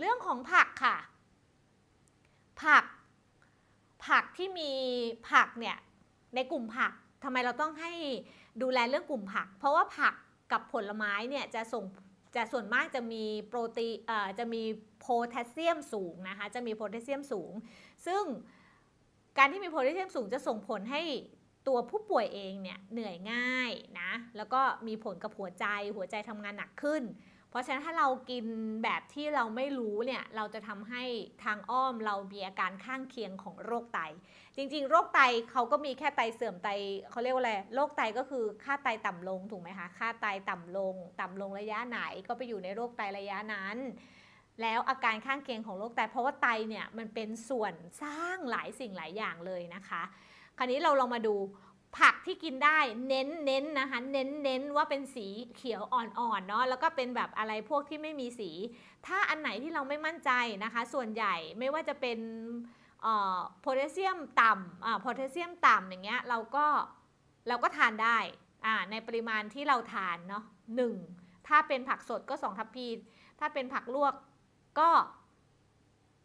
เรื่องของผักค่ะ ผัก ผักที่มีผักเนี่ยในกลุ่มผักทำไมเราต้องให้ดูแลเรื่องกลุ่มผัก เพราะว่าผักกับผลไม้เนี่ยจะส่งจะส่วนมากจะมีโปรตีเอ่อจะมีโพแทสเซียมสูงนะคะจะมีโพแทสเซียมสูง ซึ่งการที่มีโพแทสเซียมสูงจะส่งผลให้ตัวผู้ป่วยเองเนี่ยเหนื่อยง่ายนะแล้วก็มีผลกับหัวใจหัวใจทำงานหนักขึ้น เพราะฉะนั้นถ้าเรากินแบบที่เราไม่รู้เนี่ยเราจะทำให้ทางอ้อมเรามีอาการข้างเคียงของโรคไต จริง ๆ โรคไตเขาก็มีแค่ไตเสื่อมไตเขาเรียกว่าอะไรโรคไตก็คือค่าไตต่ำลงถูกไหมคะค่าไตต่ำลง ต่ำลงระยะไหนก็ไปอยู่ในโรคไตระยะนั้นแล้วอาการข้างเคียงของโรคไตเพราะว่าไตเนี่ยมันเป็นส่วนสร้างหลายสิ่งหลายอย่างเลยนะคะ คราวนี้เราลองมาดู ผักที่กินได้เน้นเน้นนะคะเน้นเน้นว่าเป็นสีเขียวอ่อนๆเนาะแล้วก็เป็นแบบอะไรพวกที่ไม่มีสี ถ้าอันไหนที่เราไม่มั่นใจนะคะ ส่วนใหญ่ไม่ว่าจะเป็นโพแทสเซียมต่ำโพแทสเซียมต่ำอย่างเงี้ยเราก็เราก็ทานได้ในปริมาณที่เราทานเนาะหนึ่งถ้าเป็นผักสดก็2ทัพพี ถ้าเป็นผักลวกก็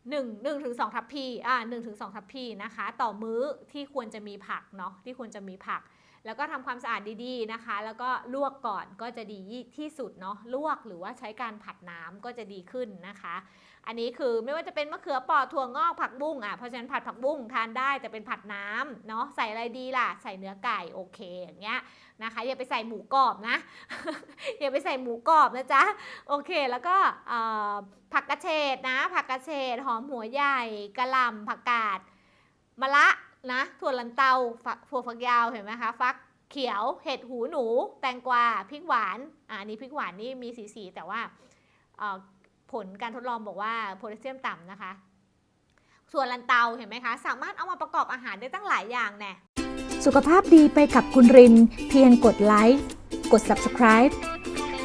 1 1ถึง2ทัพพีอ่า1ถึง2ทัพพีนะคะ ต่อมื้อที่ควรจะมีผักเนาะที่ควรจะมีผัก แล้วก็ทำความสะอาดดีๆนะคะ แล้วก็ลวกก่อนก็จะดีที่สุดเนาะลวกหรือว่าใช้การผัดน้ำก็จะดีขึ้นนะคะ อันนี้คือไม่ว่าจะเป็นมะเขือปอถั่วงอกผักบุ้งอะเพราะฉะนั้นผัดผักบุ้งทานได้แต่เป็นผัดน้ำเนาะใส่อะไรดีล่ะ ใส่เนื้อไก่โอเคอย่างเงี้ยนะคะอย่าไปใส่หมูกรอบนะ อย่าไปใส่หมูกรอบนะจ๊ะ โอเค แล้วก็ผักกระเฉดนะ ผักกระเฉดหอมหัวใหญ่กระหล่ำผักกาดมะละนะถั่วลันเตาฝักถั่วฝักยาวเห็นไหมคะ ฟักเขียว เห็ดหูหนู แตงกวาพริกหวานอ่าอันนี้พริกหวานนี่มีสีสีๆแต่ว่าผลการทดลองบอกว่าโพแทสเซียมต่ำนะคะส่วนลันเตาเห็นไหมคะ สามารถเอามาประกอบอาหารได้ตั้งหลายอย่างแน่สุขภาพดีไปกับคุณริน เพียงกดไลค์ กด subscribe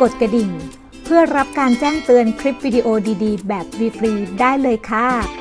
กดกระดิ่ง เพื่อรับการแจ้งเตือนคลิปวิดีโอดีๆ แบบฟรีๆได้เลยค่ะ